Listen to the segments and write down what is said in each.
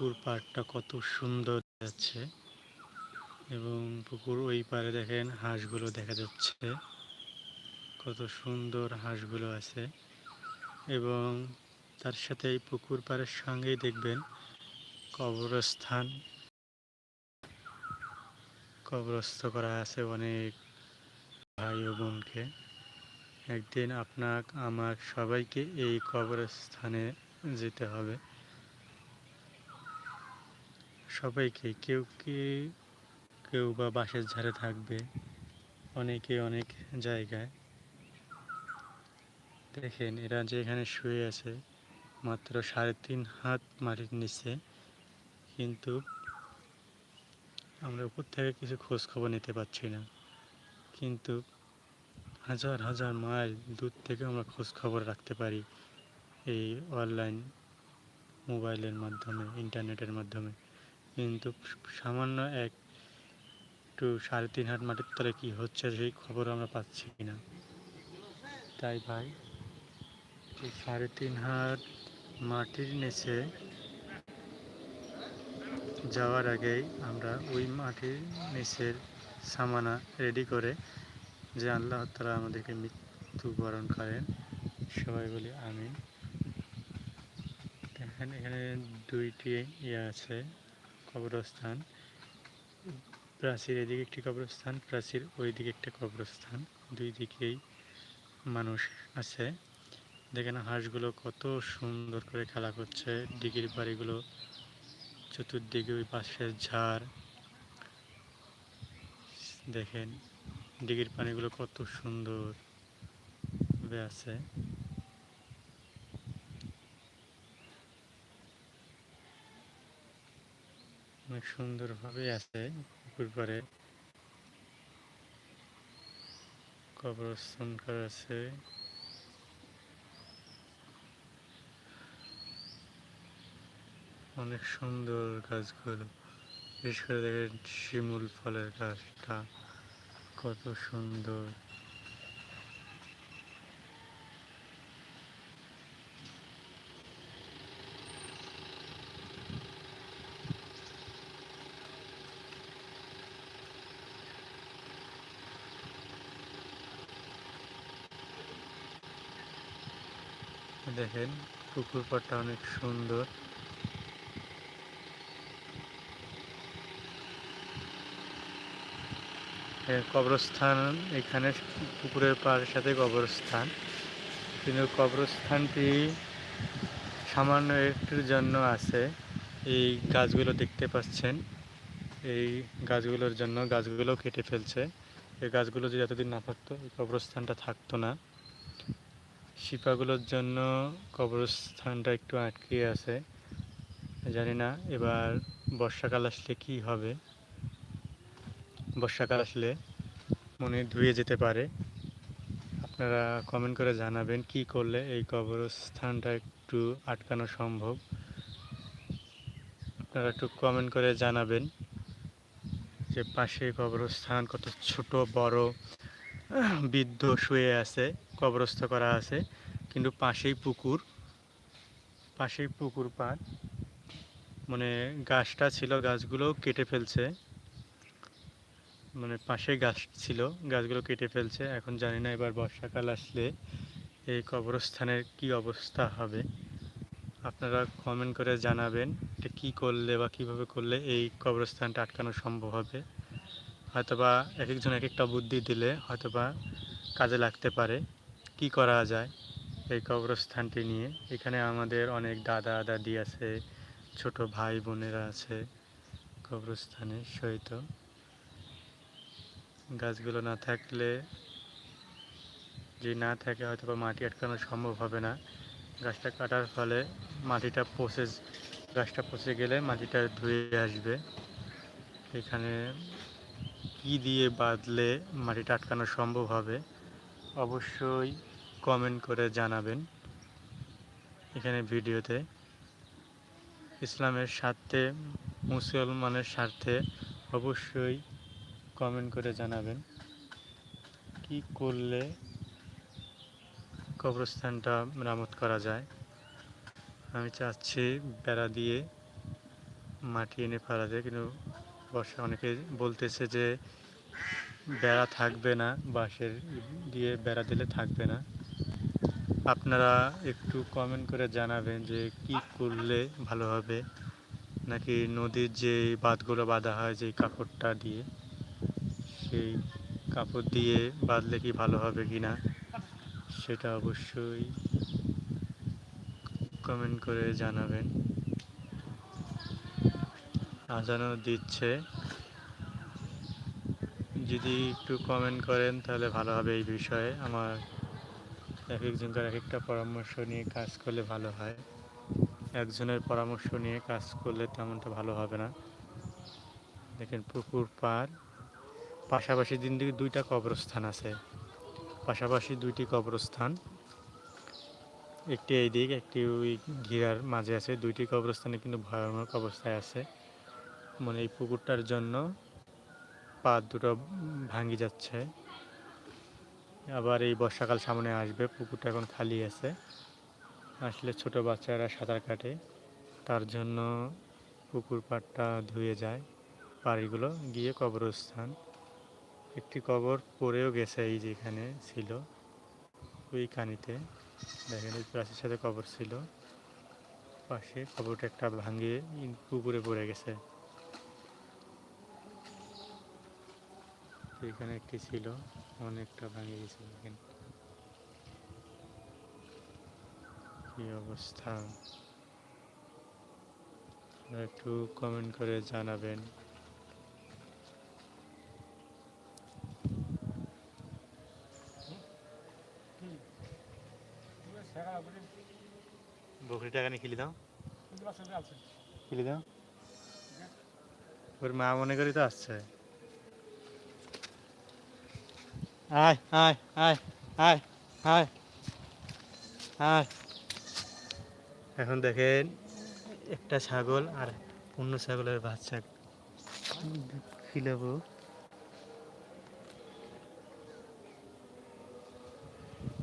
পুকুর পাড়টা কত সুন্দর যাচ্ছে। এবং পুকুর ওই পারে দেখেন হাঁসগুলো দেখা যাচ্ছে। কত সুন্দর হাঁসগুলো আছে। এবং তার সাথে এই পুকুর পাড়ের সঙ্গেই দেখবেন কবরস্থান। কবরস্থ করা আছে অনেক ভাই ও বোনকে। একদিন আপনার আমার সবাইকে এই কবরস্থানে যেতে হবে। সবাইকে, কেউ কি, কেউ বা বাঁশের ঝাড়ে থাকবে, অনেকে অনেক জায়গায়। দেখেন, এরা যে এখানে শুয়ে আছে, মাত্র সাড়ে তিন হাত মাটির নিচে। কিন্তু আমরা উপর থেকে কিছু খোঁজ খবর নিতে পারছি না। কিন্তু হাজার হাজার মাইল দূর থেকে আমরা খোঁজ খবর রাখতে পারি এই অনলাইন মোবাইলের মাধ্যমে, ইন্টারনেটের মাধ্যমে। কিন্তু সামান্য এক একটু সাড়ে তিন হাত মাটির তলে কী হচ্ছে সেই খবর আমরা পাচ্ছি না। তাই ভাই সাড়ে তিন হাত মাটির নিচে যাওয়ার আগেই আমরা ওই মাটির নিচের সামানা রেডি করে যে আল্লাহ তালা আমাদেরকে মৃত্যুবরণ করেন। সবাই বলি আমি দেখেন এখানে দুইটি ইয়ে আছে। কবরস্থান। প্রাচীর এদিকে একটি কবরস্থান, প্রাচীর ওই দিকে একটা কবরস্থান। দুই দিকেই মানুষ আছে। দেখেন হাঁসগুলো কত সুন্দর করে খেলা করছে। দিঘির বাড়িগুলো চতুর্দিকে ওই পাশে ঝাড়। দেখেন দিঘির পানিগুলো কত সুন্দর। আছে। অনেক সুন্দরভাবে আছে পুকুর পাড়ে। কবরস্থান করা আছে। অনেক সুন্দর গাছগুলো। বিশেষ করে দেখেন শিমুল ফলের গাছটা, কত সুন্দর। দেখেন পুকুর পাড়টা অনেক সুন্দর। কবরস্থান এখানে পুকুরের পাড়ের সাথে কবরস্থান। কিন্তু কবরস্থানটি সামান্য একটুর জন্য আছে। এই গাছগুলো দেখতে পাচ্ছেন। এই গাছগুলোর জন্য গাছগুলো কেটে ফেলছে। এই গাছগুলো যদি এতদিন না থাকতো, এই কবরস্থানটা থাকতো না। শিপাগুলোর জন্য কবরস্থানটা একটু আটকে আছে। জানি না এবার বর্ষাকাল আসলে কি হবে। বর্ষাকাল আসলে মনে ধুয়ে যেতে পারে। আপনারা কমেন্ট করে জানাবেন কি করলে এই কবরস্থানটা একটু আটকানো সম্ভব। আপনারা একটু কমেন্ট করে জানাবেন যে পাশে কবরস্থান কত ছোট, বড়, বৃদ্ধ শুয়ে আছে। কবরস্থ করা আছে, কিন্তু পাশেই পুকুর পাশেই পুকুর পাড় মানে গাছটা ছিল, গাছগুলো কেটে ফেলছে। মানে পাশে গাছ ছিল, গাছগুলো কেটে ফেলছে। এখন জানি না এবার বর্ষাকাল আসলে এই কবরস্থানের কি অবস্থা হবে। আপনারা কমেন্ট করে জানাবেন এটা কী করলে বা কীভাবে করলে এই কবরস্থানটা আটকানো সম্ভব হবে। হয়তোবা এক একজন এক একটা বুদ্ধি দিলে হয়তোবা কাজে লাগতে পারে। কি করা যায় এই কবরস্থানটি নিয়ে? এখানে আমাদের অনেক দাদা, দাদি আছে, ছোট ভাই বোনেরা আছে কবরস্থানে সহিত। গাছগুলো না থাকলে যে না থাকে হয়তো বা মাটি আটকানো সম্ভব হবে না। গাছটা কাটার ফলে মাটিটা পচে, গাছটা পচে গেলে মাটিটা ধুয়ে আসবে। এখানে কি দিয়ে বাঁধলে মাটিটা আটকানো সম্ভব হবে? অবশ্যই কমেন্ট করে জানাবেন এখানে ভিডিওতে। ইসলামের স্বার্থে, মুসলমানের স্বার্থে অবশ্যই কমেন্ট করে জানাবেন। কি করলে কবরস্থানটা মেরামত করা যায়? আমি চাচ্ছি বেড়া দিয়ে মাটি এনে ফেলা যায়, কিন্তু বর্ষা অনেকে বলতেছে যে বেড়া থাকবে না, বাঁশের দিয়ে বেড়া দিলে থাকবে না। আপনারা একটু কমেন্ট করে জানাবেন যে কি করলে ভালো হবে? নাকি নদীর যে বাঁধগুলো বাঁধা হয় যে কাপড়টা দিয়ে, সেই কাপড় দিয়ে বাঁধলে কি ভালো হবে কি না সেটা অবশ্যই কমেন্ট করে জানাবেন। আজানও দিচ্ছে। যদি একটু কমেন্ট করেন, তাহলে ভালো হবে এই বিষয়ে। আমার এক একজনকার এক একটা পরামর্শ নিয়ে কাজ করলে ভালো হয়। একজনের পরামর্শ নিয়ে কাজ করলে তেমনটা ভালো হবে না। দেখেন পুকুর, পার। পাশাপাশি দিন দিকে দুইটা কবরস্থান আছে। পাশাপাশি দুইটি কবরস্থান। একটি এই দিক একটি ওই ঘিরার মাঝে আছে। দুইটি কবরস্থানে কিন্তু ভয়ানক অবস্থায় আছে। মানে এই পুকুরটার জন্য পা দুটো ভাঙি যাচ্ছে। আবার এই বর্ষাকাল সামনে আসবে, পুকুরটা এখন খালি আছে। আসলে ছোট বাচ্চারা সাঁতার কাটে, তার জন্য পুকুর পাড়টা ধুয়ে যায় পাড়িগুলো গিয়ে কবরস্থান। একটি কবর পড়েও গেছে এই যেখানে ছিল, ওই কানিতে দেখেন, এই গাছের সাথে কবর ছিল। পাশে কবরটা একটা ভাঙিয়ে পুকুরে পড়ে গেছে। এখানে একটি ছিল অনেকটা ভাঙে গেছে দেখেন। কি অবস্থা? একটু কমেন্ট করে জানাবেন। বকরি টাকা নিয়ে খেলি দাও খেলি দাও ওর মা মনে করি তো আসছে। আয় আয় আয় আয় আয় আয় এখন দেখেন, একটা ছাগল আর অন্য ছাগলের বাচ্চা। খিলাবো।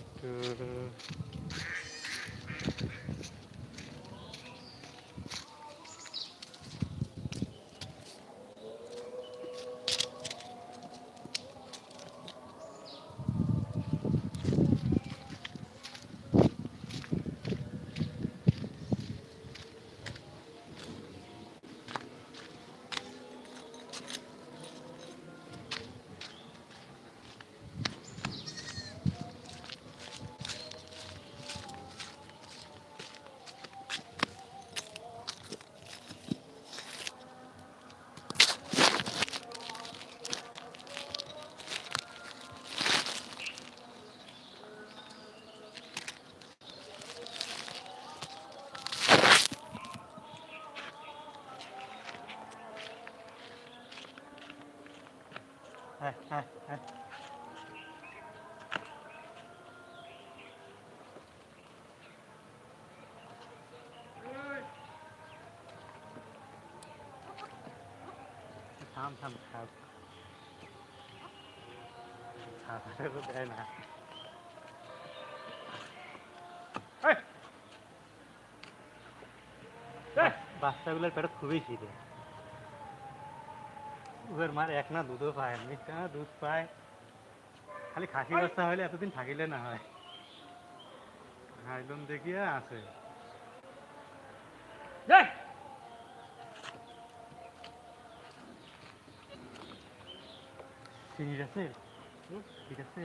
একটু আয় আয় আয় থাম থাম থাম। খাবারের তো দেয় না। বাচ্চাগুলোর পেটে খুবই খিদে। ওদের মার এক না দুধও পায় মিথ্যা না দুধ পায়। খালি খাসি বাচ্চা হলে এতদিন থাকিলে না হয়। হাইলম দেখিয়া আছে। ঠিক আছে ঠিক আছে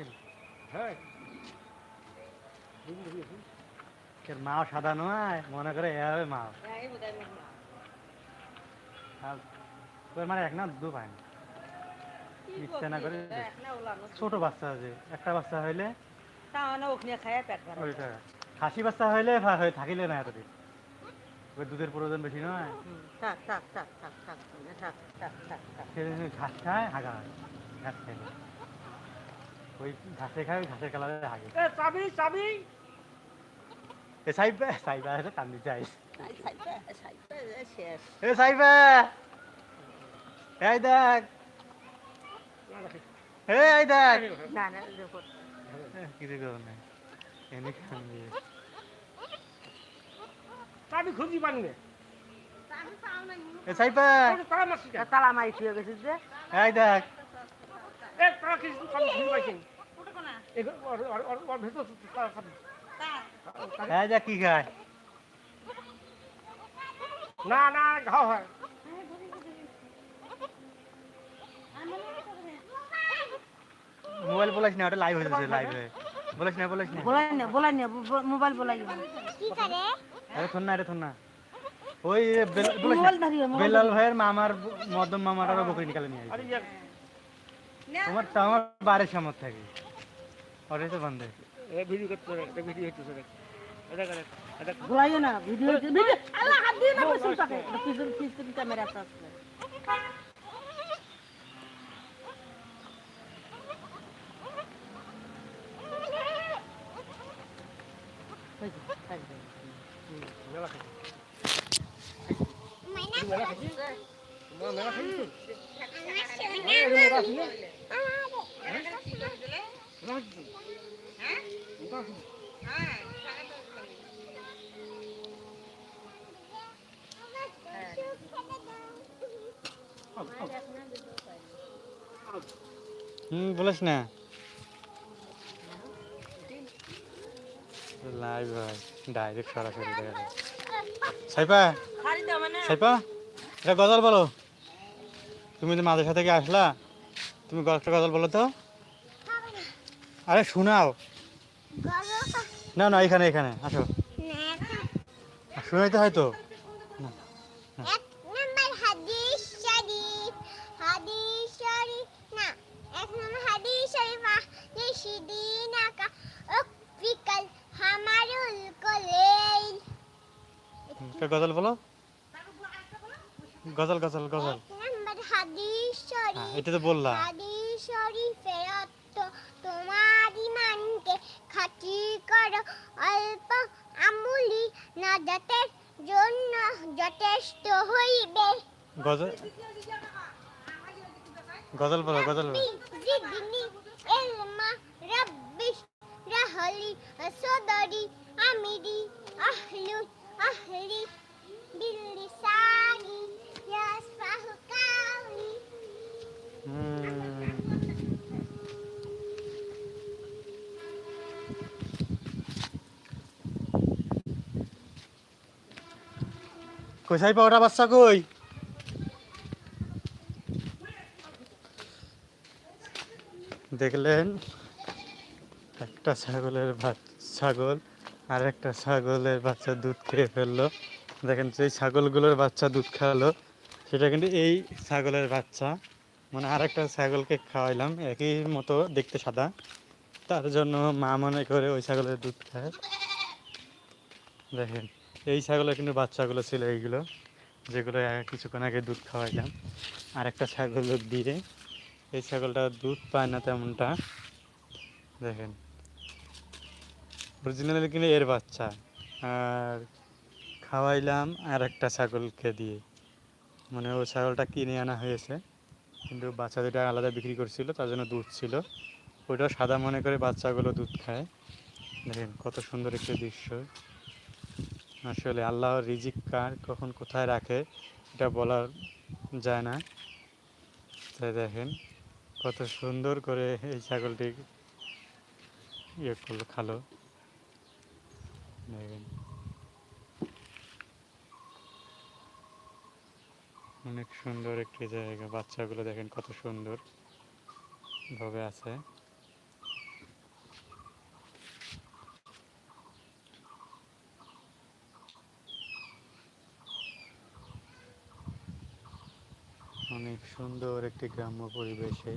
এর মাও সাদা নয় মনে করে এভাবে মাও। ওদের মানে এক না পায় না ইচ্ছা না করে ছোট বাচ্চা আছে একটা বাচ্চা হইলে খাসি বাচ্চা হইলে থাকিলে না এতদিন। দুধের প্রয়োজন বেশি নয়। ঘাস খায় হাগা হয় ঘাস খাইলে ওই ঘাসে খায় ঘাসের কালারে হাগে। চাবি চাবি! এ সাইবে সাইবা কান্দি চাই শেষ। এ সাইবা এই দেখ। এই দেখ। না না কিছু করো না? এনে কান্দি চাবি খুঁজি পানবে তা এ সাইপা তালা মারছি তালা শুয়ে গেছিস যে। এই দেখ। এ তালা কি সব ভুল পাইছেন? এগুলো ওর- ওর- ওর- ওর ভেতর তালা খাবি। এই দেখ কি খায়। না না ঘাও হয়। মোবাইল বলাইস না ওটা লাইভ হয়েছে লাইভ হয়ে। বলিস না বলিস না। বলাই না বলাই না মোবাইল বলাই আরে শোন না আরে শোন না ওই বেল- বলিস না ধরিও বেলাল ভাইয়ের মামার ব- মদন মামাটারও বকরি নিকালে নিয়ে আরে আসবে তোমার তো আমার বাড়ির সামত থাকে ওটাই তো বন্ধে। এ ভিডিও করতে এটা ভিডিও হচ্ছে করে না ভিডিও ভিডিও আল্লাহ হাত দিয়ে না বসে থাকে ক্যামেরা হুম, বলিস না। লাইভ হয় ডাইরেক্ট সরাসরি দেখা সাইপা সাইপা এটা গজল বলো। তুমি তো মাদ্রাসা থেকে আসলা, তুমি গ- গজল বলো তো। আরে শোনাও। না না এখানে এখানে আসো। শোনাইতে কোলাইল। একটা গজল বলো। গজল গজল গজল। হ্যাঁ এটা তো বললা কি অল্প আমুলি না যাতে জন্য যথেষ্ট হইবে। গজল গজল গজল রাহলি সদরি আমিরি আহলু আহলি বিল্লিসানি ইয়াসফাহু কালি হুম। কোথায় পাওয়াটা বাচ্চা কই? দেখলেন, একটা ছাগলের ছাগল আর একটা ছাগলের বাচ্চা দুধ খেয়ে ফেলল। দেখেন সেই ছাগলগুলোর বাচ্চা দুধ খাওয়ালো সেটা কিন্তু এই ছাগলের বাচ্চা। মানে আর একটা ছাগলকে খাওয়াইলাম, একই মতো দেখতে সাদা। তার জন্য মা মনে করে ওই ছাগলের দুধ খায় দেখেন। এই ছাগলের কিন্তু বাচ্চাগুলো ছিল এইগুলো, যেগুলো কিছুক্ষণ আগে দুধ খাওয়াইলাম। আর একটা ছাগল দিয়ে এই ছাগলটা দুধ পায় না তেমনটা। দেখেন অরিজিনালি কিন্তু এর বাচ্চা। আর খাওয়াইলাম আর একটা ছাগলকে দিয়ে। মানে ও ছাগলটা কিনে আনা হয়েছে, কিন্তু বাচ্চা দুটা আলাদা বিক্রি করছিল, তার জন্য দুধ ছিল। ওইটাও সাদা মনে করে বাচ্চাগুলো দুধ খায়। দেখেন, কত সুন্দর একটি দৃশ্য। আসলে আল্লাহ রিজিক কার কখন কোথায় রাখে, এটা বলা যায় না। তাই দেখেন, কত সুন্দর করে এই ছাগলটি ইয়ে করল, খালো। দেখেন। অনেক সুন্দর একটি জায়গা, বাচ্চাগুলো দেখেন কত সুন্দর ভাবে আছে। অনেক সুন্দর একটি গ্রাম্য পরিবেশে।